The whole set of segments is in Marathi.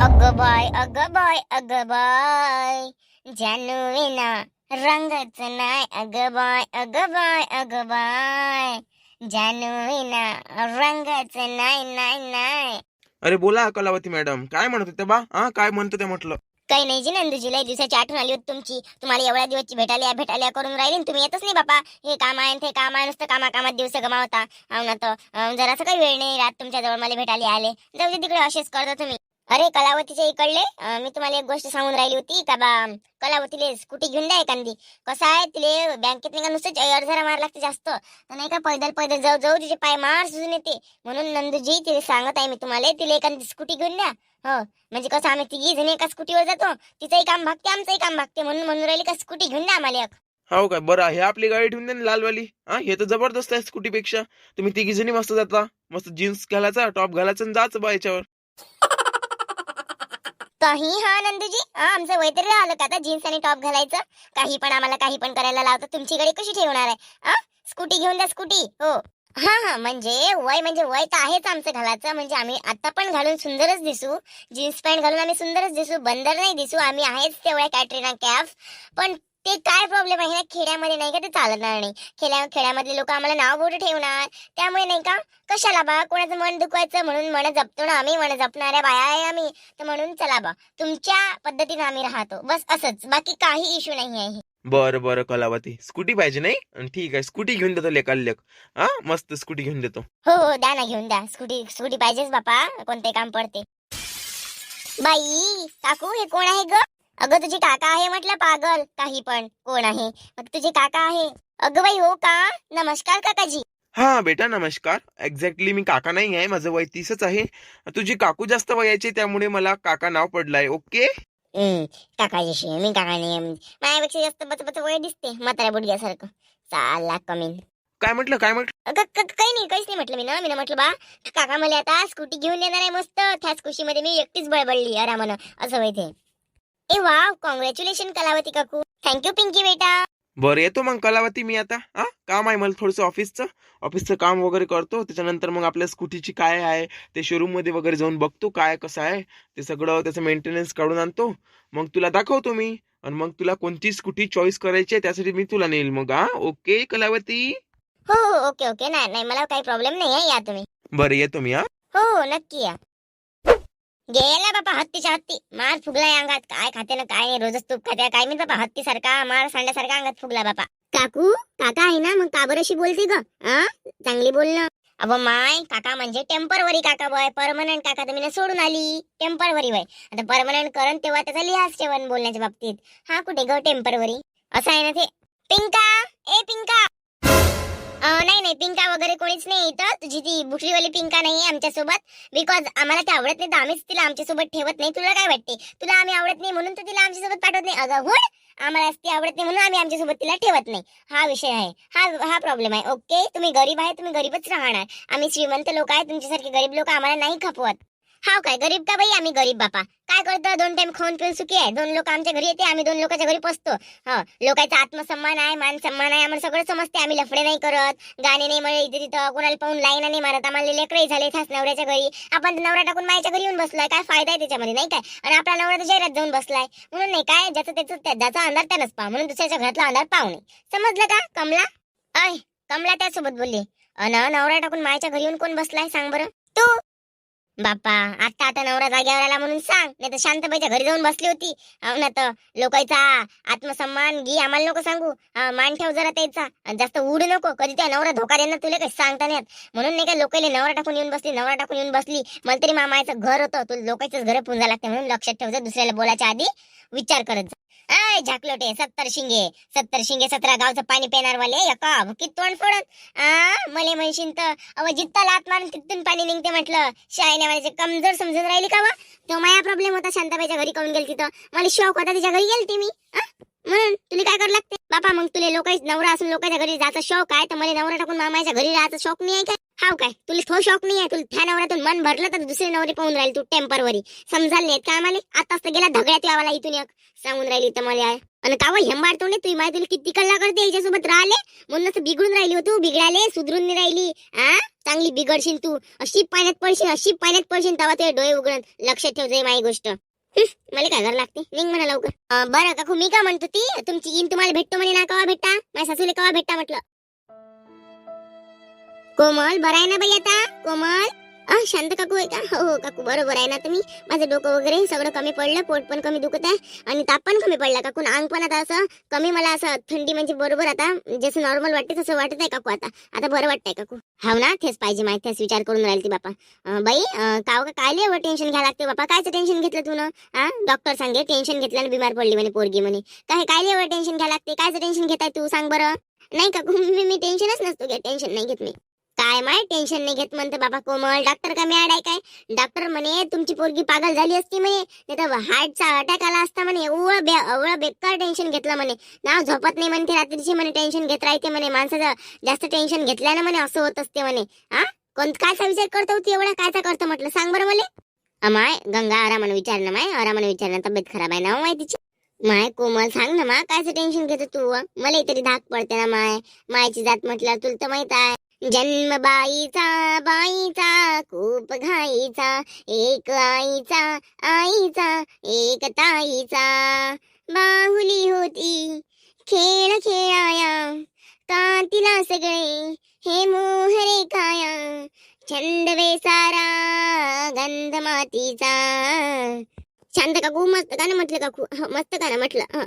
अगं बाय अगं बाय अगं बाय जानू विना रंगच नाही अगं बाय अगं बाय अगं बाय जानू विना रंगच नाही नाही नाही. अरे बोला कलावती मॅडम. काय म्हणत होते बा? हा काय म्हणतो ते म्हटलं? काही नाही जी नंदूजी लय दिवसाची आठवण आली होती तुमची. तुम्हाला एवढ्या दिवसची भेटायला भेटायला करून राहिली आणि तुम्ही येतच नाही बापा. हे काम आहे आणि ते काम आहे. नुसतं कामा कामात दिवस गमावता. हो ना तर अं, जरासं काही वेळ नाही रात तुमच्या जवळ मला भेटायला आले जाऊ दे तिकडे असेच करता तुम्ही. अरे कलावतीच्या इकडले. मी तुम्हाला एक गोष्ट सांगून राहिली होती का बा कलावतीले स्कूटी घेऊन द्या एखादी. कसं आहे तिले बँकेत नाही का नुसतं अडझरा मार लागते जास्त. नाही का पैदल पैदल जाऊ जाऊ तिचे पाय मार सुजून येते. म्हणून नंदूजी तिला सांगत आहे मी तुम्हाला तिला एखादी स्कूटी घेऊन द्या. हो म्हणजे कसं आम्ही तिघी जण एका स्कूटीवर जातो. तिचंही काम भागते आमचंही काम भागते. म्हणून म्हणून राहिली का स्कूटी घेऊन द्या आम्हाला एक. हो काय? बरं हे आपली गाडी ठेवून द्या ना लालवाली. हा हे तर जबरदस्त आहे स्कूटीपेक्षा. तुम्ही तिघी जणी मस्त जाता. मस्त जीन्स घालायचा टॉप घालायचा आणि जायचं बा याच्यावर. काही हा नंदूजी? हा आमचं वय तरी राहिलं का आता? जीन्स आणि टॉप घालायचं. काही पण आम्हाला काही पण करायला लावतं. तुमची गाडी कशी ठेवणार आहे? हा? स्कूटी घेऊन जा स्कूटी. हो. हा हा म्हणजे वय म्हणजे वय तर आहेच आमचं घालायचं. म्हणजे आम्ही आता पण घालून सुंदरच दिसू. जीन्स पॅन्ट घालून आम्ही सुंदरच दिसू. बंदर नाही दिसू. आम्ही आहेच तेवढ्या कॅटरीना कॅफ. पण ते काय प्रॉब्लेम आहे ना? खेड्यामध्ये नाही का ते चालणार नाही. खेड्या खेड्यामधले लोक आम्हाला नाव बोट ठेवणार. त्यामुळे नाही का? कशाला बा? कोणाचं मन दुखवायचं म्हणून मन जपतो ना आम्ही. मन जपणाऱ्या बाया आहे आम्ही. तर म्हणून चला बा. तुमच्या पद्धतीने आम्ही राहतो. बस असंच. बाकी काही इश्यू नाही आहे. बरं बरं कलावती. स्कूटी पाहिजे नाही? ठीक आहे. स्कूटी घेऊन देतो लेकाल लेक. हा? मस्त स्कूटी घेऊन देतो. हो हो. द्या ना घेऊन द्या. स्कूटी स्कूटी पाहिजेच बापा. कोणते काम पडते. बाई काकू हे कोण आहे ग? अगं तुझी काका आहे म्हटलं पागल. काही पण. कोण आहे? मग तुझे काका आहे. अगं बाई हो का? नमस्कार काकाजी. हा बेटा नमस्कार. एक्झॅक्टली मी काका नाही आहे माझं वय तीसच आहे. तुझी काकू जास्त वयाची त्यामुळे मला काका नाव पडलंय ओके? काकाजीशी मी काका नाही माझ्यापेक्षा जास्त वय दिसते म्हाताऱ्या बुडग्यासारखं. चालला कमी काय म्हटलं काय म्हटलं? काही नाही काहीच नाही म्हटलं मी ना मी म्हटलं बा काका मला आता स्कूटी घेऊन देणार आहे मस्त. त्याच खुशीमध्ये मी एकटीच बळबळली आरामानं. असं माहिती ए वा कॉंग्रॅच्युलेशन कलावती काकू. थँक्यू पिंकी बेटा. बरं येतो मग कलावती मी आता. हा काम आहे मला थोडंसं ऑफिसचं ऑफिसचं काम वगैरे करतो. त्याच्यानंतर मग आपल्या स्कूटीची काय आहे ते शोरूममध्ये वगैरे जाऊन बघतो काय कसं आहे. ते सगळं त्याचं मेंटेनन्स काढून आणतो. मग तुला दाखवतो मी. आणि मग तुला कोणती स्कूटी चॉईस करायची आहे त्यासाठी मी तुला नेईल मग हा? ओके कलावती? हो हो ओके ओके नाही नाही मला काही प्रॉब्लेम नाही आहे या तुम्ही. बरं येतो मी हा? हो हो नक्की या. गेला बापा हत्तीच्या हत्ती. मार फुगलाय अंगात. काय खाते ना काय रोजच तूप खाते. काय मी बापा हत्ती सारखा मार सांड्यासारखा अंगात फुगला बापा. काकू काका आहे ना मग का बरं अशी बोलते ग? चांगली बोल ना. अव माय काका म्हणजे टेम्परवरी काका बॉय. परमनंट काका तर मी सोडून आली. टेम्परवरी वय आता परमनंट करण तेव्हा त्याचा लिहाज ठेवण बोलण्याच्या बाबतीत. हा कुठे ग टेम्परवरी? असं आहे ना ते. पिंका! ए पिंका! नाही पिंका वगैरे कोणीच नाही इथं. तुझी ती बुटरीवाली पिंका नाही आमच्यासोबत बिकॉज आम्हाला ते आवडत नाही तर आम्हीच तिला आमच्यासोबत ठेवत नाही. तुला काय वाटते? तुला आम्ही आवडत नाही म्हणून तर तिला आमच्यासोबत पाठवत नाही. अगं गुड आम्हाला ती आवडत नाही म्हणून आम्ही आमच्यासोबत तिला ठेवत नाही. हा विषय आहे. हा हा प्रॉब्लेम आहे. ओके तुम्ही गरीब आहे तुम्ही गरीबच राहणार. आम्ही श्रीमंत लोक आहे तुमच्यासारखे गरीब लोक आम्हाला नाही खपवत. हा काय गरीब का बाई आम्ही गरीब बापा? काय करतो? दोन टाइम खाऊन पिऊन सुखी आहे. दोन लोक आमच्या घरी येते आम्ही दोन लोकांच्या घरी पसतो हो लोकांचा आत्मसन्मान आहे मान सन्मान आहे आम्हाला सगळं समजते. आम्ही लफडे नाही करत गाणे नाही म्हणे इथे तिथं कोणाला पाहून लाईन नाही मारत. आम्हाला लेकरही झाले खास नवऱ्याच्या घरी. आपण नवरा टाकून मायाच्या घरी येऊन बसलोय. काय फायदा आहे त्याच्यामध्ये नाही काय? आणि आपला नवरा तर शहरात जाऊन बसलाय. म्हणून नाही काय ज्याचं त्याचं त्याचा ज्याचा अंधार त्यानंच पाहा. म्हणून दुसऱ्याच्या घरातला अंधार पाहू नये. समजलं का कमला? अय कमला त्यासोबत बोलली. अन नवरा टाकून मायाच्या घरी येऊन कोण बसलाय सांग बरं. तू? बाप्पा आता आता नवरा जाग्यावर आला म्हणून सांग. नाही तर शांतबाईच्या घरी जाऊन बसली होती. हो ना तर लोकांचा आत्मसन्मान घे आम्हाला नको सांगू. मान ठेव जरा त्याचा. जास्त उडू नको. कधी त्या नवरा धोका देणार तुला काही सांगता नाही म्हणून नाही का लोकांनी नवरा टाकून येऊन बसली नवरा टाकून येऊन बसली. मला तरी मामाचं घर होतं. तुला लोकांचंच घर पुंजा लागते म्हणून लक्षात ठेव जा दुसऱ्याला बोलायच्या आधी विचार करत जा. अय झाकलोटे सत्तर शिंगे सत्तर शिंगे सतरा गावचं पाणी पेणार वाले एका भुकीत तोंड फोडत आ मले म्हणशीन तर अव जित्ता लात मारून तिथून पाणी निघते म्हटलं. शाळेने माझे कमजोर समजून राहिली का वा? तो माया प्रॉब्लेम होता शांताबाईच्या घरी काऊन गेली तिथं मला शौक होता तिच्या घरी गेलती मी आ? म्हणून तुला काय करावं लागते? बापा मग तुला लोक नवरा असून लोकांच्या घरी जायचा शौक आहे तर मला नवरा टाकून मामाच्या घरी राहायचा शौक नाही आहे काय हाव काय? तुला तो शौक नाही आहे? तुला त्या नवऱ्यातून मन भरलं तर दुसरी नवरी पाहून राहील तू टेम्परवरी. समजाल नाही का आम्हाला? आताच तर गेला धगड्यात यावाला इथून एक. सांगून राहिली तर मला आणि काव हेंबाडतो ने तुझी माय तुला किती कल्ला करते याच्यासोबत राहिले म्हणून असं बिघडून राहिली हो तू बिघडाले सुधरून नाही राहिली. हा चांगली बिघडशील तू. अशी पाण्यात पडशील अशी पाण्यात पडशील तेव्हा ते डोळे उघडून. लक्षात ठेव जाई माझी गोष्ट. मला काय घर लागते. निघ म्हणा लवकर. बरं काकू मी काय म्हणतो ती तुमची इन तुम्हाला भेटतो म्हणे ना कवा भेटा माझ्या सासूले कवा भेटा म्हटलं? कोमल बरं आहे ना बाई आता? कोमल? शांत काकू आहे का? हो हो काकू बरोबर आहे ना तुम्ही? माझं डोकं वगैरे सगळं कमी पडलं पोट पण कमी दुखत आहे आणि ताप पण कमी पडला. काकू अंग पण आता असं कमी मला असं थंडी म्हणजे बरोबर आता जसं नॉर्मल वाटते तसं वाटत आहे काकू आता. आता बरं वाटतंय काकू. हाव ना तेच पाहिजे माहिती तेच विचार करून राहिली ती बापा. बाई काव का काय एवढं टेन्शन घ्यायला लागते हो बापा? कायचं टेन्शन घेतलं तू हा डॉक्टर सांगे टेन्शन घेतल्याने बिमार पडली म्हणे पोरगी म्हणे. काय काय एवढं टेन्शन घ्यायला लागते? कायचं टेन्शन घेताय तू? सांग बरं. नाही काकू मी मी टेन्शनच नसतो घ्या टेन्शन नाही घेत मी. काय माय टेन्शन नाही घेत. म्हणते बाबा कोमल डॉक्टर का मॅड आहे काय? डॉक्टर म्हणे तुमची पोरगी पागल झाली असती म्हणे. नाही तर हार्टचा अटॅक आला असता म्हणे. एवढं बे एवढं बेकार टेन्शन घेतलं म्हणे. ना झोपत नाही म्हणते रात्रीची म्हणे टेन्शन घेत राहते म्हणे. माणसाचं जास्त टेन्शन घेतल्यानं म्हणे असं होत असते म्हणे. हा? कोण कायचा विचार करतो तू एवढा? कायचा करतो म्हटलं? सांग बरं मला. अमाय गंगा आरामानं विचार ना माय. आरामानं विचार ना. तब्येत खराब आहे ना हो माय तिची? माय कोमल सांग ना मा कायचं टेन्शन घेतो तू? मला तरी धाक पडते ना माय. मायची जात म्हटलं तुला तर माहीत आहे. जन्म बाईचा बाईचा खूप घाईचा एक आईचा आईचा एक ताईचा. बाहुली होती खेळ खेळाया का तिला सगळे हे मोहरे काया छंद वेसारा गंध मातीचा. शांत काकू मस्त गाणं म्हटलं काकू. हो, मस्त गाणं म्हटलं.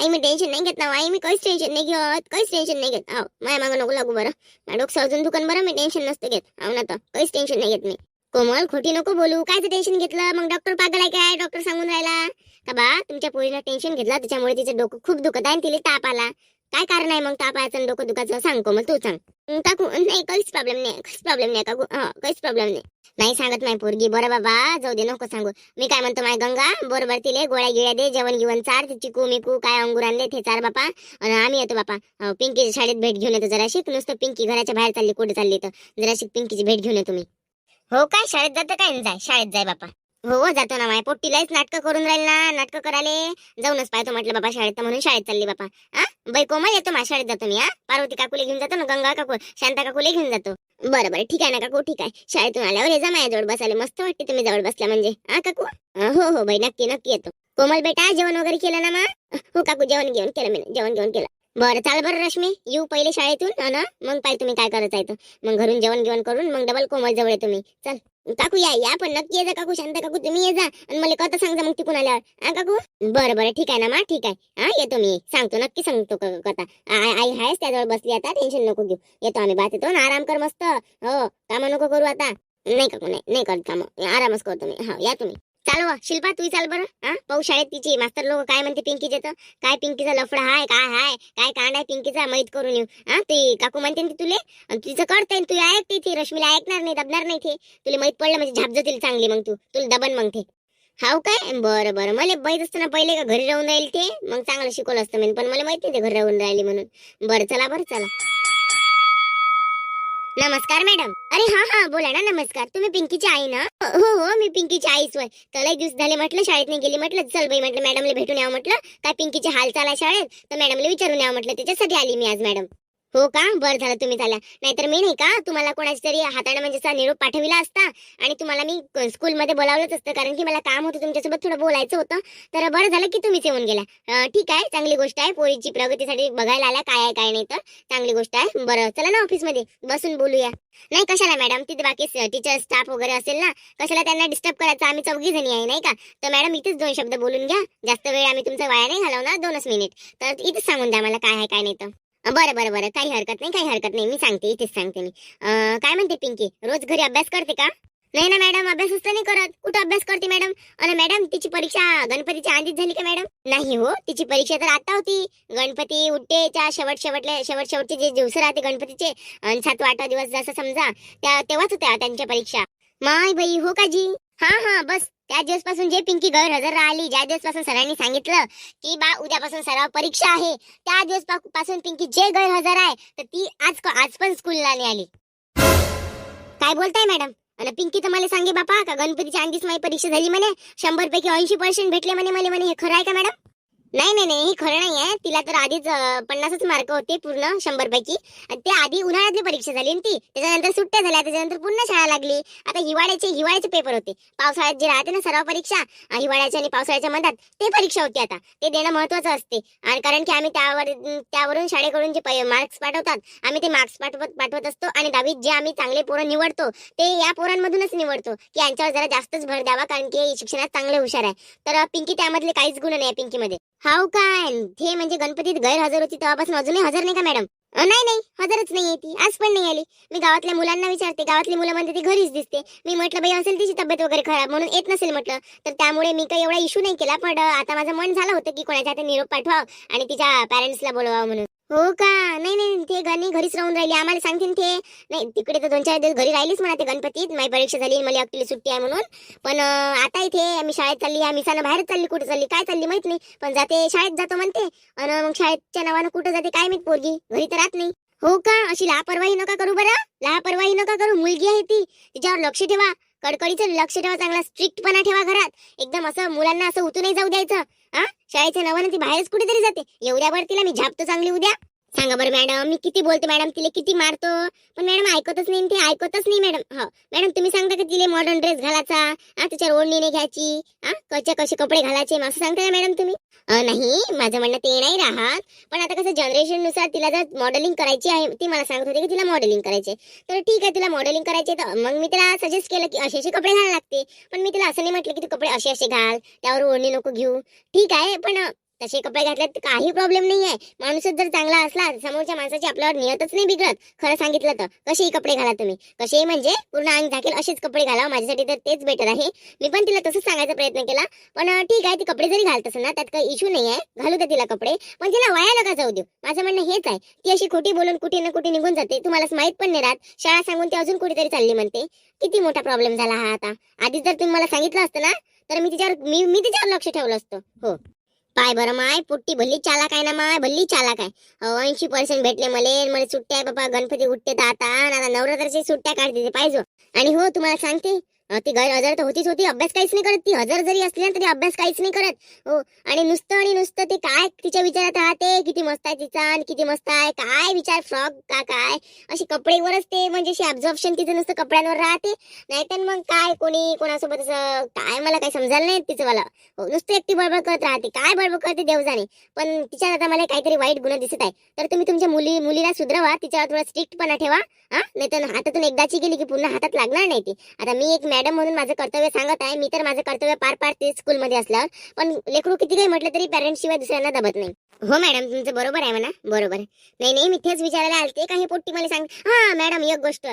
आई मी टेन्शन नाही घेत ना आई मी काहीच टेन्शन नाही घेत काहीच टेन्शन नाही घेत. आव माया मागं नको लागू बरं. माझं डोकं अजून दुकान बरं मी टेन्शन नसतं घेत. हो ना तर काहीच टेन्शन नाही घेत मी. कोमल खोटी नको बोलू. कायचं टेन्शन घेतलं? मग डॉक्टर पागल आहे काय? डॉक्टर सांगून राहिला. का बा तुमच्या पोरीला टेन्शन घेतलं? त्याच्यामुळे तिचं डोकं खूप दुखत आहे तिला ताप आला. काय कारण आहे मग तापायचं डोकं दुखायचं? सांगतो मग तू सांग. काकू नाही काहीच प्रॉब्लेम नाही काहीच प्रॉब्लेम नाही काकू. हा काहीच प्रॉब्लेम नाही. नाही सांगत नाही पोरगी. बरं बाबा जाऊ दे नको सांगू. मी काय म्हणतो माय गंगा बरोबर तिले गोळ्या गिळ्या दे जेवण गिवण चार ते चिकू मिकू काय अंगूर आणले ते चार बापा. आणि आम्ही येतो बापा. पिंकीची पिंकीच्या शाळेत भेट घेऊन येतो जराशी. नुसतं पिंकी घराच्या बाहेर चालली कुठे चालली तर. जराशी पिंकीची भेट घेऊन येतो मी हो काय? शाळेत जातं काय? जाय शाळेत जाय बापा. हो जातो ना माय. पोट्टीलाच नाटकं करून राहील ना. नाटकं कराले जाऊनच पाहतो म्हटलं बाबा शाळेत तर म्हणून शाळेत चालली बापा. हा बाई कोमल येतो मा शाळेत जातो मी हा पार्वती काकूले घेऊन जातो ना गंगा काकू शांता काकूले घेऊन जातो. बरं बरं. ठीक आहे ना काकू ठीक आहे. शाळेतून आल्यावर ये जा जवळ बसायला. मस्त वाटते तुम्ही जवळ बसल्या म्हणजे. हा काकू? हो हो बाई. नक्की नक्की येतो. कोमल बेटा जेवण वगैरे केलं ना मा? हो काकू जेवण घेऊन केलं मी. जेवण घेऊन केलं. बरं चाल बरं रश्मी. येऊ पहिले शाळेतून हो ना मग पाय तुम्ही काय करत आहे मग घरून जेवण घेऊन करून मग डबल कोमल जवळ येतो तुम्ही. चल काकू या या पण नक्की ये जा काकू शांत काकू तुम्ही ये जा. आणि मला कथा सांगा मग तिकून आल्यावर. हा काकू? बरं बरं ठीक आहे ना मा? ठीक आहे. हा येतो मी. सांगतो नक्की सांगतो कथा. आई आहेस त्याजवळ बसली आता टेन्शन नको घेऊ. येतो आम्ही बात येतो ना आराम कर मस्त. हो कामं नको करू आता. नाही काकू नाही नाही करत कामं. आरामच करतो मी. हा या तुम्ही. चाल शिल्पा तू चाल बरं. हा? पाहू शाळेत तिची. मास्तर लोक काय म्हणते पिंकीचे तर? काय पिंकीचा लफडा हाय काय हाय? काय कांड आहे पिंकीचा? माहीत करून येऊ. हा? ती काकू म्हणते ना तुले आणि तिचं करते तू ऐकते ती. रश्मीला ऐकणार नाही दबणार नाही ते. तुला माहीत पडलं म्हणजे झाप जातील चांगली मग तू. तुला दबन मग ते. हाव काय? बरं बरं. मला माहीत असतं ना पहिले का घरी राहून राहील ते? मग चांगलं शिकवलं असतं मी पण मला माहिती ते घरी राहून राहिली म्हणून. बरं चला बरं चला. नमस्कार मॅडम अरे हा हा बोला ना नमस्कार. तुम्ही पिंकीची आई ना? हो हो, हो मी पिंकीची आईच होय त्याला दिवस झाले म्हटलं शाळेत नाही गेली म्हटलं चल बाई म्हटलं मॅडमला भेटून यावं म्हटलं. काय पिंकीचे हाल चाल आहे शाळेत? तर मॅडमला विचारून यावं म्हटलं त्याच्यासाठी आली मी आज मॅडम हो का? बरं झालं तुम्ही झाल्या. नाहीतर मी नाही का तुम्हाला कोणाची तरी हाताने म्हणजे असा निरोप पाठविला असता आणि तुम्हाला मी स्कूलमध्ये बोलावलंच असतं. कारण की मला काम होतं तुमच्यासोबत थोडं बोलायचं होतं. तर बरं झालं की तुम्हीच येऊन गेला ठीक आहे चांगली गोष्ट आहे. पोरीची प्रगतीसाठी बघायला आल्या काय आहे काय नाही तर. चांगली गोष्ट आहे. बरं चला ना ऑफिसमध्ये बसून बोलूया. नाही कशाला मॅडम तिथे बाकी टीचर स्टाफ वगैरे असेल ना कशाला त्यांना डिस्टर्ब करायचं? आम्ही चौघी जणी आहे नाही का? तर मॅडम इथेच दोन शब्द बोलून घ्या. जास्त वेळ आम्ही तुमचा वाया नाही घालवणार. दोनच मिनिट तर इथेच सांगून द्या मला काय आहे काय नाही तर. बरं बरं बरं. काही हरकत नाही काही हरकत नाही. मी सांगते इथेच सांगते मी. काय म्हणते पिंकी? रोज घरी अभ्यास करते का? नाही ना मॅडम. अभ्यासच तर नाही करत. कुठं अभ्यास करते मॅडम? आणि मॅडम तिची परीक्षा गणपतीच्या आधीच झाली का मॅडम? नाही हो. तिची परीक्षा तर आता होती. गणपती उट्टेच्या शेवट शेवटले शेवट शेवटचे जे दिवस राहते गणपतीचे आणि सात आठवा दिवस जसं समजा त्या तेव्हाच होत्या त्यांच्या परीक्षा. माय बाई हो का जी हा हा बस. त्या दिवसपासून जे पिंकी गैरहजर राहिली ज्या दिवसपासून सरांनी सांगितलं की बा उद्यापासून सराव परीक्षा आहे. त्या दिवसपासून पिंकी जे गैरहजर आहे तर ती आज आज पण स्कूलला नाही आली काय बोलताय मॅडम आणि पिंकी तर मला सांगे बापा का गणपतीच्या आधीच माझी परीक्षा झाली म्हणे? शंभर पैकी ऐंशी पर्सेंट भेटले म्हणे मला म्हणे हे खरं आहे का मॅडम नाही नाही नाही हे खरं नाही आहे तिला तर आधीच पन्नासच मार्क होते पूर्ण शंभर पैकी ते आधी उन्हाळ्यातली परीक्षा झाली ती. त्याच्यानंतर सुट्ट्या झाल्या त्याच्यानंतर पुन्हा शाळा लागली. आता हिवाळ्याचे हिवाळ्याचे पेपर होते. पावसाळ्यात जे राहते ना सर्व परीक्षा हिवाळ्याच्या आणि पावसाळ्याच्या मधात ते परीक्षा होती आता. ते देणं महत्वाचं असते. आणि कारण की आम्ही त्यावर त्यावरून शाळेकडून जे मार्क्स पाठवतात आम्ही ते मार्क्स पाठवत पाठवत असतो. आणि दहावीत जे आम्ही चांगले पोरं निवडतो ते या पोरांमधूनच निवडतो. की यांच्यावर जरा जास्तच भर द्यावा कारण की शिक्षणात चांगले हुशार आहे. तर पिंकी त्यामधले काहीच गुण नाही पिंकीमध्ये. हाव काय ते म्हणजे गणपतीत गैरहजर होती तेव्हापासून अजूनही हजर नाही का मॅडम? नाही नाही हजरच नाही आहे ती. आज पण नाही आली. मी गावातल्या मुलांना विचारते. गावातली मुलं म्हणते ती घरीच दिसते. मी म्हटलं बाई असेल तिची तब्येत वगैरे खराब म्हणून येत नसेल म्हटलं. तर त्यामुळे मी काही एवढा इशू नाही केला पण आता माझं मन झालं होतं की कोणाच्या हाती निरोप पाठवावं आणि तिच्या पॅरेंट्सला बोलवावं म्हणून. हो का? नाही नाही ते गाणी घरीच राहून राहिली. आम्हाला सांगतील ते. नाही तिकडे तर दोन चार दिवस घरी राहिलीच म्हणा ते गणपतीत. माझी परीक्षा झाली मला अक्टली सुट्टी आहे म्हणून. पण आता इथे आम्ही शाळेत चालली आम्ही सानं बाहेर चालली कुठे चालली काय चालली माहीत नाही. पण जाते शाळेत जातो म्हणते. आणि मग शाळेच्या नावानं कुठं जाते काय माहीत पोरगी? घरी तर राहत नाही. हो का? अशी लापरवाही नका करू बरं. लापरवाही नका करू. मुलगी आहे ती. तिच्यावर लक्ष ठेवा. कडकडीचं लक्ष ठेवा चांगला. स्ट्रिक्टपणा ठेवा घरात. एकदम असं मुलांना असं उतू नाही जाऊ द्यायचं. हा? शाळेच्या नावानं ती बाहेरच कुठेतरी जाते. एवढ्यावर तिला मी झापतो चांगली उद्या. सांगा बरं मॅडम. मी किती बोलते मॅडम तिला किती मारतो? पण मॅडम ऐकतच नाही ते ऐकतच नाही मॅडम. हो. मॅडम तुम्ही सांगता का तिला मॉडर्न ड्रेस घालायचा? हा तिच्यावर ओढणीने घ्यायची? हा कसे कसे कपडे घालायचे? मग असं सांगता का मॅडम तुम्ही? नाही. माझं म्हणणं ते नाही राहत. पण आता कसं जनरेशननुसार तिला जर मॉडेलिंग करायची आहे ती मला सांगत होती की तिला मॉडेलिंग करायचे. तर ठीक आहे तिला मॉडेलिंग करायचे तर मग मी तिला सजेस्ट केलं की असे असे कपडे घालायला लागते. पण मी तिला असं नाही म्हटलं की तू कपडे असे असे घाल त्यावर ओढणी नको घेऊ. ठीक आहे पण तसे कपडे घातल्यात तर काही प्रॉब्लेम नाही आहे माणूसच जर चांगला असला समोरच्या माणसाची आपल्यावर नियतच नाही बिघडत. खरं सांगितलं तर. कसेही कपडे घाला तुम्ही. कसेही म्हणजे पूर्ण अंग झाकेल असेच कपडे घाला माझ्यासाठी तर तेच बेटर आहे. मी पण तिला तसंच सांगायचा प्रयत्न केला. पण ठीक आहे ती कपडे जरी घालत असेल ना त्यात काही इश्यू नाही आहे घालू दे तिला कपडे. पण तिला वाया नका जाऊ देऊ? माझं म्हणणं हेच आहे. ती अशी खोटी बोलून कुठे ना कुठे निघून जाते. तुम्हाला माहीत पण नाही राहत. शाळा सांगून ती अजून कुठेतरी चालली म्हणते. किती मोठा प्रॉब्लेम झाला हा आता. आधीच जर तुम्ही मला सांगितलं असतं ना तर मी तिच्यावर मी मी तिच्यावर लक्ष ठेवलं असतं. हो. पाय बरं माय पुट्टी भल्ली चालक आहे ना माय भल्ली चालक आहे. ऐंशी पर्सेंट भेटले मले मला सुट्ट्या आहे बाबा गणपती उठते तर आता आता नवरात्राची सुट्ट्या काढते ते पाहिजे. आणि हो तुम्हाला सांगते ती गैरहजर तर होतीच होती. अभ्यास काहीच नाही करत. ती हजर जरी असली ना तरी अभ्यास काहीच नाही करत. हो आणि नुसतं आणि नुसतं ते काय तिच्या विचारात राहते? किती मस्त आहे तिचा आणि किती मस्त आहे? काय विचार? फ्रॉक का काय? अशी कपडेवरच ते म्हणजे अशी ऑब्झर्वेशन तिचं नुसतं कपड्यांवर राहते. नाहीतर मग काय? कोणी कोणासोबत असं काय? मला काही समजायला नाही तिचं मला. हो नुसतं एकटी बडबड करत राहते. काय बडबड करते देवजाने? पण तिच्या आता मला काहीतरी वाईट गुण दिसत आहे. तर तुम्ही तुमच्या मुली मुलीला सुधरवा. तिच्यावर थोडा स्ट्रिक्टपणा ठेवा. हा? नाही तर हातातून एकदाची गेली की पुन्हा हातात लागणार नाही ती. आता मी एक मॅडम म्हणून माझं कर्तव्य सांगत आहे. मी तर माझं कर्तव्य पार पाडते स्कूलमध्ये असल्यावर. पण लेकरू किती काही म्हटलं तरी पॅरेंट्स शिवाय दुसऱ्यांना दबत नाही. हो मॅडम तुमचं बरोबर आहे म्हणा. बरोबर आहे. नाही नाही मी तेच विचारायला आलते. काही पोट्टी मला सांग. हा मॅडम एक गोष्ट.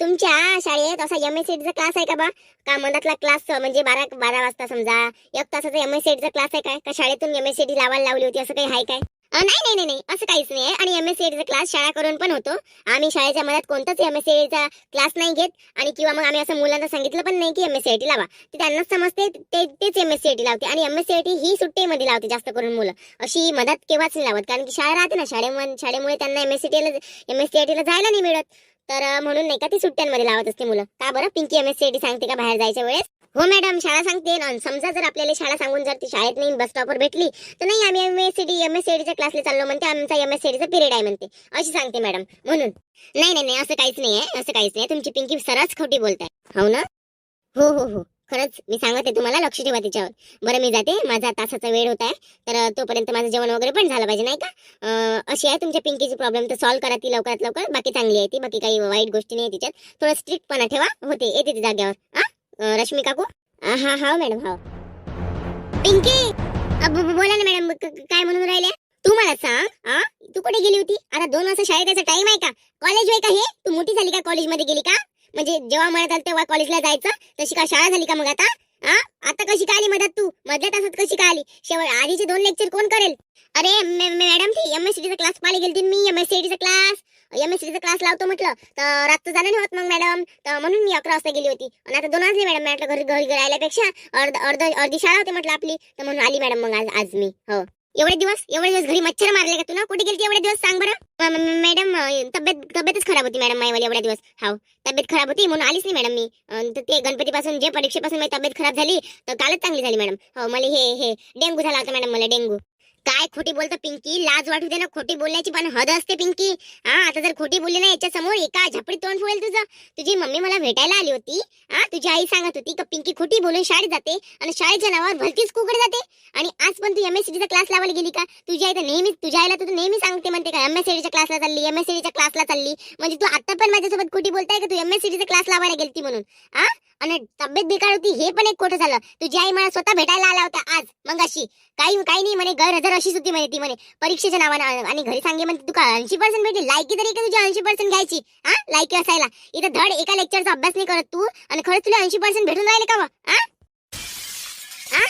तुमच्या शाळेत असा एम एस चा क्लास आहे का बा? का मधातला क्लास म्हणजे बारा बारा वाजता समजा एक तासाचा एम एस चा क्लास आहे काय? का शाळेतून एम एस लावायला लावली होती? असं काही आहे काय? नाही नाही नाही नाही. असं काहीच नाही आहे आणि एम एस चा क्लास शाळा करून पण होतो. आम्ही शाळेच्या मधात कोणताच एम एस चा क्लास नाही घेत. आणि किंवा मग आम्ही असं मुलांना सांगितलं पण नाही की एम एस सी लावा. ते त्यांनाच समजते ते तेच एम एस सी लावते. आणि एम एस सी ही सुट्टीमध्ये लावते जास्त करून मुलं. अशी मदत केव्हाच नाही लावत. कारण की शाळा राहते ना शाळेमुळे शाळेमुळे त्यांना M S C M S C I टीला जायला नाही मिळत. तर म्हणून नाही का ती सुट्ट्यांमध्ये लावत असते मुलं. का बरं? पिंकी एम एस सी सांगते का बाहेर जायच्या वेळेस? हो मॅडम शाळा सांगते. ना समजा जर आपल्याला शाळा सांगून जर ती शाळेत नाही बस स्टॉपवर भेटली तर नाही आम्ही M S C D M S C च्या क्लासला चाललो म्हणते. आमचा एम एस चा पिरियड आहे म्हणते. अशी सांगते मॅडम. म्हणून. नाही नाही नाही असं काहीच नाही आहे असं काहीच नाही तुमची पिंकी सरच खोटी बोलताय. हो ना? हो हो हो. खरंच मी सांगते तुम्हाला लक्ष ठेवा तिच्यावर. बरं मी जाते. माझा तासाचा वेळ होत आहे. तर तोपर्यंत माझं जेवण वगैरे पण झालं पाहिजे नाही का? अशी आहे तुमच्या पिंकीची प्रॉब्लेम तर सॉल्व्ह करा ती लवकरात लवकर. बाकी चांगली आहे ती. बाकी काही वाईट गोष्टी नाही तिच्यात. थोडं स्ट्रिक्टपणा ठेवा. होते. येते ती जाग्यावर हा रश्मी काकू? हा हा हो, मॅडम हा. पिंकी! बोला ना मॅडम काय म्हणून राहिल्या? तू मला सांग हा तू कुठे गेली होती? आता दोन वाजता शाळेत यायचा टाइम आहे का? कॉलेज आहे का हे? तू मोठी झाली का कॉलेजमध्ये गेली का? म्हणजे जेव्हा म्हणत आलं तेव्हा कॉलेजला जायचं तशी का शाळा झाली का मग आता? हा आता कशी काय आली मदत तू? मधल्या तासात कशी काय आली? शेवट आधीचे दोन लेक्चर कोण करेल? अरे मॅडम ती एम एस चा क्लास पाहिले गेली मी एम एस चा क्लास एम एस सीचा क्लास लावतो म्हटलं तर रात्र जाणं नाही होत मग मॅडम तर म्हणून मी अकरा वाजता गेली होती. आणि आता दोन वाजले मॅडम म्हटलं घरी घरी राहिल्यापेक्षा अर्ध अर्ध अर्धी शाळा होती म्हटलं आपली. तर म्हणून आली मॅडम मग आज आज मी. हो. एवढे दिवस एवढे दिवस घरी मच्छर मारले का तुला कुठे गेली एवढे दिवस? सांग बरं. मॅडम तब्येत तब्येतच खराब होती मॅडम माझी एवढ्या दिवस. हो तब्येत खराब होती म्हणून आलीच नाही मॅडम मी. तर ते गणपतीपासून जे परीक्षेपासून माझी तब्येत खराब झाली तर कालच चांगली झाली मॅडम हो मला हे हे डेंगू झाला होता मॅडम मला डेंगू. काय खोटी बोलतो पिंकी? लाज वाटू दे ना खोटी बोलण्याची पण हद असते पिंकी. हा आता जर खोटी बोलली ना याच्या समोर एका झपडी तोंड फुडेल तुझं. तुझी मम्मी मला भेटायला आली होती. हा तुझी आई सांगत होती की पिंकी खोटी बोलून शाळेत जाते आणि शाळेच्या नावावर भलतीच कुकडे जाते. आणि आज पण तू एमएससीडीचा क्लास लावायला गेली का? तुझी आई तर नेहमी तुझ्या आईला तू नेहमी सांगते म्हणते का एम एस एमएससीडीच्या क्लासला चालली एम एस एमएससीडीच्या क्लासला चालली. म्हणजे तू आता पण माझ्यासोबत खोटी बोलताय का? तू एमएससीडीचा क्लास लावायला गेली म्हणून. हा? आणि तब्येत बेकार होती हे पण एक खोटं झालं तुझी आई मला स्वतः भेटायला आला होता आज मग अशी काही काही नाही म्हणे गैरहजर अशीच होती म्हणे ती म्हणे परीक्षेच्या नावानं आणि घरी सांगे म्हणते तुका ऐंशी पर्सेंट भेटली लायकी तरी का तुझी ऐंशी पर्सेंट घ्यायची हा लायकी असायला इथं धड एका लेक्चरचा अभ्यास नाही करत तू आणि खरंच तुला ऐंशी पर्सेंट भेटून राहिले का हा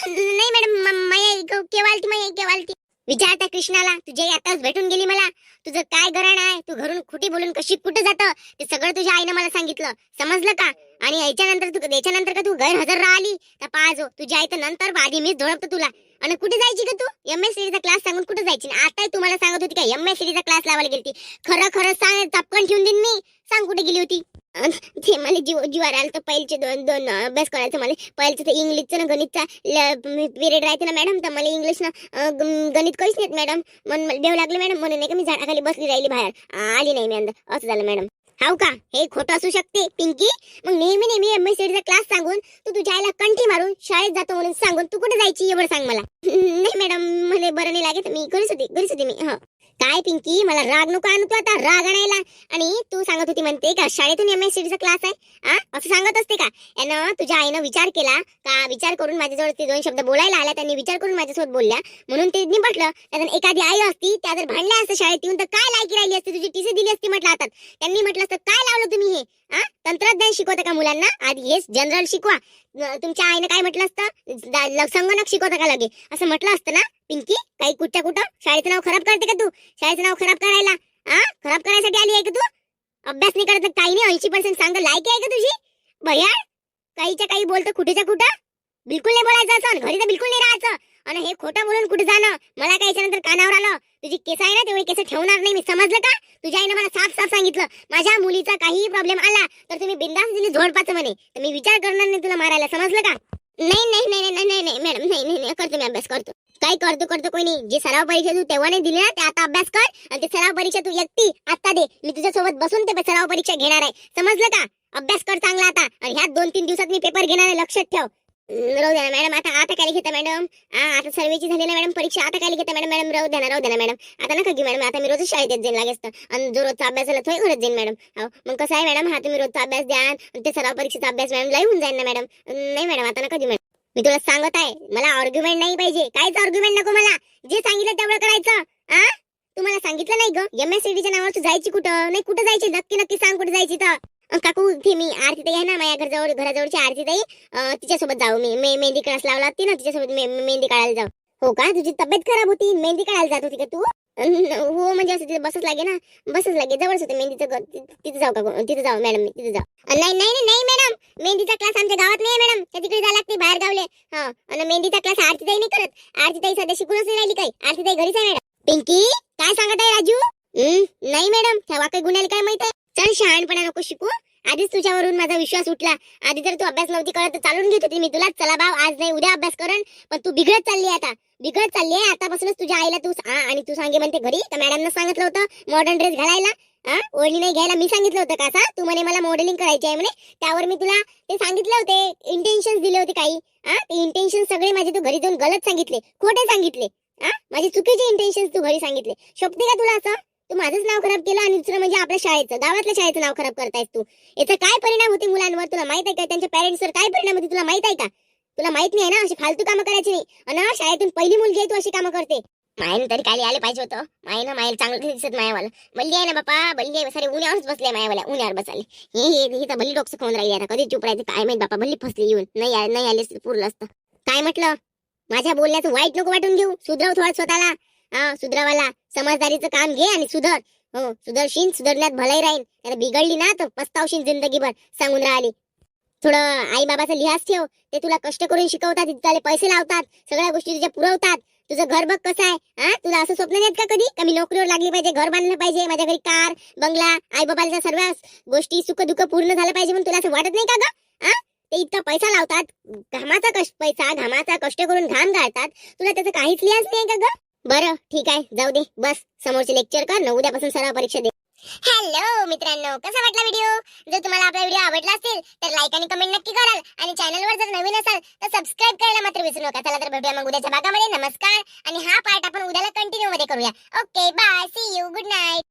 नाही मॅडम माया केवालती आलती माया केव्हा आलती कृष्णाला तुझी आताच भेटून गेली मला तुझं काय घराणं आहे तू घरून खोटी बोलून कशी कुठे जातं ते सगळं तुझ्या आईनं मला सांगितलं समजलं का आणि याच्यानंतर तू याच्यानंतर का तू गैरहजर राहिली? तर पाहजो तुझी आई तर नंतर आधी मीच झोडपतो तुला. आणि कुठे जायची का तू? एम एस चा क्लास सांगून कुठे जायची? आता तुम्हाला सांगत होती का एम एस चा क्लास लावायला गेली खरं खरं सांग चपकन ठेवून देईन मी. सांग कुठे गेली होती? ते मला जीव जीवार आलं तर पहिलेचे दोन दोन अभ्यास करायचं मला. पहिलेचं तर इंग्लिशचं ना गणितचा. पिरियड राहते ना मॅडम तर मला इंग्लिश ना गणित काहीच नाहीत मॅडम. म्हणून देव लागलं मॅडम. म्हणून नाही का मी झाडाखाली बसली राहिली बाहेर. आली नाही मी अंदर. असं झालं मॅडम. हाव का? हे खोटं असू शकते पिंकी. मग नेहमी नेहमी एम एस चा क्लास सांगून तू तुझ्या आईला कंठी मारून शाळेत जातो म्हणून सांगून तू कुठे जायची एवढं सांग मला. नाही मॅडम मला बरं नाही लागेल मी घरीच होती घरीच होती मी. हा. काय पिंकी मला राग नको आणू तू आता राग आणायला. आणि तू सांगत होती म्हणते का शाळेतून एम एस चा क्लास आहे. हा असं सांगत असते का? यानं तुझ्या आईनं विचार केला का विचार करून माझ्याजवळ ते दोन शब्द बोलायला आल्या त्यांनी विचार करून माझ्यासोबत बोलल्या. म्हणून ते निपटलं. त्यातून एखादी आई असती त्या जर भांडल्या असतं शाळेत येऊन तर काय लायकी राहिली असती? तुझी टीसी दिली असती म्हटलं हातात त्यांनी म्हटलं असतं काय लावलं तुम्ही हे? हा तंत्रज्ञान शिकवता का मुलांना? आधी हेच जनरल शिकवा. तुमच्या आईने काय म्हटलं असतं? संगणक शिकवता का लगे? असं म्हटलं असतं ना? पिंकी काही कुठच्या कुठं? शाळेचं नाव खराब करते का तू? शाळेचं नाव खराब करायला. हा खराब करायसाठी आली आहे का तू? अभ्यास नाही करत काही नाही ऐंशी पर्सेंट सांग लायक आहे का तुझी? भैया काहीच्या काही बोलतो कुठेच्या कुठं? बिलकुल नाही बोलायचं असं घरी तर बिलकुल नाही राहायचं. आणि हे खोटं बोलून कुठे जाणं? मला काय याच्यानंतर कानावर आलं? तुझी केस आहे ना तेवढे केस ठेवणार नाही मी समजलं का? तुझ्या आईनं मला साफ साफ सांगितलं. माझ्या मुलीचा काहीही प्रॉब्लेम आला तर तुम्ही बिंदास दिली झोडपाचं म्हणे. तर मी विचार करणार नाही तुला मारायला समजलं का? नाही नाही नाही नाही नाही नाही मॅडम नाही नाही नाही करतो मी अभ्यास करतो. काही करतो करतो कोणी नाही. जी सराव परीक्षा तू तेव्हा नाही दिली ना ते आता अभ्यास कर आणि ते सराव परीक्षा तू एकटी आता दे. मी तुझ्या सोबत बसून ते सराव परीक्षा घेणार आहे. समजलं का? अभ्यास कर चांगला आता. आणि ह्या दोन तीन दिवसात मी पेपर घेणार आहे. लक्षात ठेव. राहू द्या ना मॅडम. आता आता काय घेता मॅडम? आता सर्वेची झाली ना मॅडम परीक्षा. आता काय घेता मॅडम? मॅडम राहू द्या ना राहू द्या ना मॅडम. आता नका घेऊ मॅडम. आता मी रोज शाळेत येत जाईन लागेच आणि जो रोजचा अभ्यास झाला तोही घरच जाईन मॅडम. हो मग कसं आहे मॅडम? हा तुम्ही रोजचा अभ्यास द्या. ते सराव परीक्षेचा अभ्यास मॅडम लाईव्ह होऊन जाईल ना मॅडम. नाही मॅडम आता नका घेऊ मॅडम. मी तुला सांगत आहे मला आर्ग्युमेंट नाही पाहिजे. काहीच आर्ग्युमेंट नको मला. जे सांगितलं तेवढं करायचं. तुम्हाला सांगितलं नाही ग? एम एस च्या नावावर तू जायची कुठं? नाही कुठं जायची? नक्की नक्की सांग कुठं जायची तर. काकू ती मी आरती ताई आहे ना माझ्या घरजवळ घराजवळची आरती ताई तिच्यासोबत जाऊ मी. मे- मेहंदी क्लास लावला होती ना तिच्यासोबत मे- मेहंदी काढायला जाऊ. हो का? तुझी तब्येत खराब होती. मेहंदी काढायला जात होती का तू? हो म्हणजे असं तिथे बसच लागे ना. बसच लागे. जवळच होते मेहंदीचं तिथे जाऊ का तिथे जाऊ मॅडम मी तिथे जाऊ. नाही नाही नाही मॅडम. मेहंदीचा क्लास आमच्या गावात नाही मॅडम. त्या तिकडे जायला लागते बाहेर गावले. हा. आणि मेहंदीचा क्लास आरती ताई नाही करत. आरती ताई सध्या शिकूनच नाही राहिली काही. आरती ताई घरीच आहे मॅडम. पिंकी काय सांगत आहे राजू? नाही मॅडम. त्या वाकई गुन्ह्याला काय माहीत आहे? चल शहाणपणा नको शिकू. आधीच तुझ्यावरून माझा विश्वास उठला. आधी जर तू अभ्यास नव्हती करत तर चालून घेत होती मी तुला. चला भाव आज नाही उद्या अभ्यास करण. पण तू बिघडत चालली आता. बिघडत चालली आहे. आतापासूनच तुझ्या आईला तू आणि तू सांगे म्हणते घरी. तर मॅडमनं सांगितलं होतं मॉडर्न ड्रेस घालायला. हा ओढणी नाही घ्यायला मी सांगितलं होतं का तू म्हणे मला मॉडेलिंग करायची आहे म्हणे. त्यावर मी तुला ते सांगितले होते. इंटेन्शन दिले होते काही. हा ते इंटेन्शन सगळे माझे तू घरी जाऊन गलत सांगितले. खोटे सांगितले. हा माझे चुकीचे इंटेन्शन तू घरी सांगितले. शोभते का तुला असं? तू माझंच नाव खराब केलं आणि दुसरं म्हणजे आपल्या शाळेचं गावातल्या शाळेचं नाव खराब करतायस तू. याचा काय परिणाम होते मुलांवर? तुला माहीत आहे का? त्यांच्या पॅरेंट्सवर काय परिणाम होते तुला माहीत आहे का? तुला माहीत नाही ना? अशी फालतू कामं करायची नाही. आणि शाळेतून पहिली मुलगी आहे तू अशी कामं करते. मायन तरी काली आले पाहिजे होतं. मायनं मायल चांगलं दिसत मायावाला. बल्ली आहे ना बापा? बल्ली आहे. सारे उन्यावरच बसले मायावाला उन्यावर बसले हे हे तर भल्ली डोकं खाऊन राहिली आता. कधी चुप राहायचं काय माहीत बापा? भल्ली फसली येऊन नाही नाही आले पुरलं असतं. काय म्हटलं? माझ्या बोलण्याचं वाईट नको वाटून घेऊ. सुधराव थोडा स्वतःला. हा सुधरावाला. समजदारीचं काम घे आणि सुधर. हो सुधरशील सुधरण्यात भलाई राहील. त्याला बिघडली ना तर पस्तावशील जिंदगीभर सांगून राहिली. थोडं आई बाबाचं लिहाज ठेव. ते तुला कष्ट करून शिकवतात त्याला पैसे लावतात सगळ्या गोष्टी तुझ्या पुरवतात. तुझं घर बघ कसं आहे. हा तुला असं स्वप्न नाही का कधी? कमी नोकरीवर लागली पाहिजे घर बांधलं पाहिजे माझ्या घरी कार बंगला आई बाबाच्या सर्व गोष्टी सुख दुःख पूर्ण झालं पाहिजे म्हणून तुला असं वाटत नाही का ग? ते इतका पैसा लावतात. घामाचा कष्ट पैसा घामाचा कष्ट करून घाम घालतात. तुला त्याचं काहीच लिहाज नाही का ग? बरं ठीक आहे. जाऊ दे. बस समोरचे लेक्चर कर न उद्यापासून सराव परीक्षा दे. हॅलो मित्रांनो. कसा वाटला व्हिडिओ जर तुम्हाला आपला व्हिडिओ आवडला असेल तर लाईक आणि कमेंट नक्की कराल. आणि चॅनलवर जर नवीन असाल तर सबस्क्राईब करायला मात्र विसरू नका. चला तर भेटूया मग उद्याच्या भागामध्ये. नमस्कार. आणि हा पार्ट आपण उद्याला कंटिन्यू मध्ये करूया. Okay bye see you good night